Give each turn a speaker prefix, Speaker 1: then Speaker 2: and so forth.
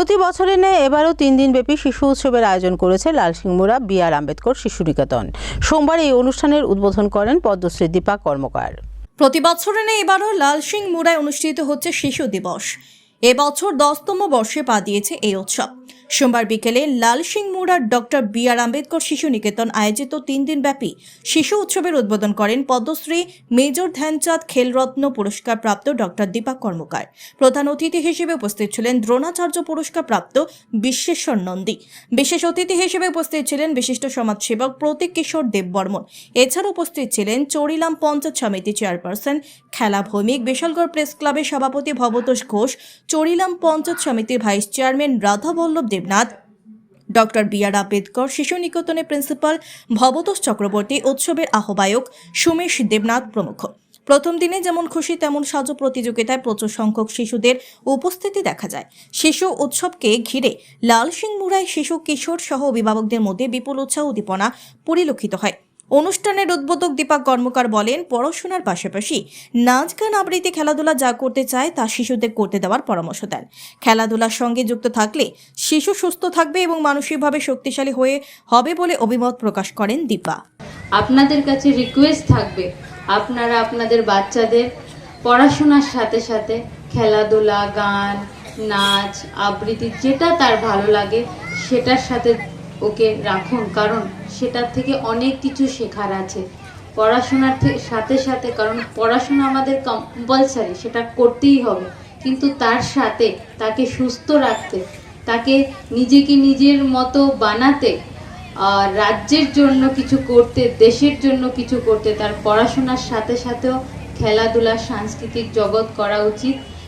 Speaker 1: প্রতি বছরের ন্যায় এবারও তিন দিনব্যাপী শিশু উৎসবের আয়োজন করেছে লালসিংমুড়া বি আর আম্বেদকর শিশু নিকেতন। সোমবার এই অনুষ্ঠানের উদ্বোধন করেন পদ্মশ্রী দীপা কর্মকার।
Speaker 2: প্রতি ন্যায় এবারও লাল সিং মুড়ায় অনুষ্ঠিত হচ্ছে শিশু দিবস। এবছর দশতম বর্ষে পা দিয়েছে এই উৎসব। সোমবার বিকেলে Lal Singh মুড়ার doctor B R Ambedkar Shishu Niketan আয়োজিত তিন দিনব্যাপী শিশু উৎসবের উদ্বোধন করেন পদ্মশ্রী মেজর ধ্যানচাঁদ খেলরত্ন পুরস্কার প্রাপ্ত ডক্টর দীপক কর্মকার। প্রধান অতিথি হিসেবে উপস্থিত ছিলেন দ্রোণাচার্য পুরস্কার প্রাপ্ত বিশ্বেশ্বর নন্দী। বিশেষ অতিথি হিসেবে উপস্থিত ছিলেন বিশিষ্ট সমাজসেবক প্রতীক কিশোর দেববর্মন। এছাড়া উপস্থিত ছিলেন চরিলাম পঞ্চায়েত সমিতি চেয়ারপারসন খেলা ভৌমিক বিশালগড় প্রেস ক্লাবের সভাপতি ভবতোষ ঘোষ, চরিলাম পঞ্চায়েত সমিতির vice chairman Radhaballabh Debnath, doctor B R Ambedkar, Shishu নিকেতনের principal Bhabatosh Chakraborty, উৎসবের আহ্বায়ক সুমেশ দেবনাথ প্রমুখ। প্রথম দিনে যেমন খুশি, তেমন সাজো প্রতিযোগিতায় প্রচুর সংখ্যক শিশুদের উপস্থিতি দেখা যায়। শিশু উৎসবকে ঘিরে লাল সিং মুড়ায় শিশু, কিশোর সহ অভিভাবকদের মধ্যে বিপুল উৎসাহ উদ্দীপনা পরিলক্ষিত হয়। অনুষ্ঠানের উদ্বোধক দীপক কর্মকার বলেন, পড়াশোনার পাশাপাশি নাচ গান আবৃত্তি খেলাধুলা যা করতে চায় তা শিশুদের করতে দেওয়ার পরামর্শ দেন। খেলাধুলার সঙ্গে যুক্ত থাকলে শিশু সুস্থ থাকবে এবং মানসিকভাবে শক্তিশালী হয়ে হবে বলে অভিমত প্রকাশ করেন দীপা।
Speaker 3: আপনাদের কাছে রিকোয়েস্ট থাকবে, আপনারা আপনাদের বাচ্চাদের পড়াশোনার সাথে সাথে খেলাধুলা, গান, নাচ, আবৃত্তি যেটা তার ভালো লাগে সেটার সাথে ওকে রাখুন, কারণ সেটার থেকে অনেক কিছু শেখার আছে। পড়াশোনার সাথে সাথে, কারণ পড়াশোনা আমাদের কম্পালসারি সেটা করতেই হবে। কিন্তু তার সাথে তাকে সুস্থ রাখতে, তাকে নিজেকে নিজের মতো বানাতে রাজ্যের জন্য কিছু করতে, দেশের জন্য কিছু করতে, তার পড়াশোনার সাথে সাথেও খেলাধুলা, সাংস্কৃতিক জগৎ করা উচিত।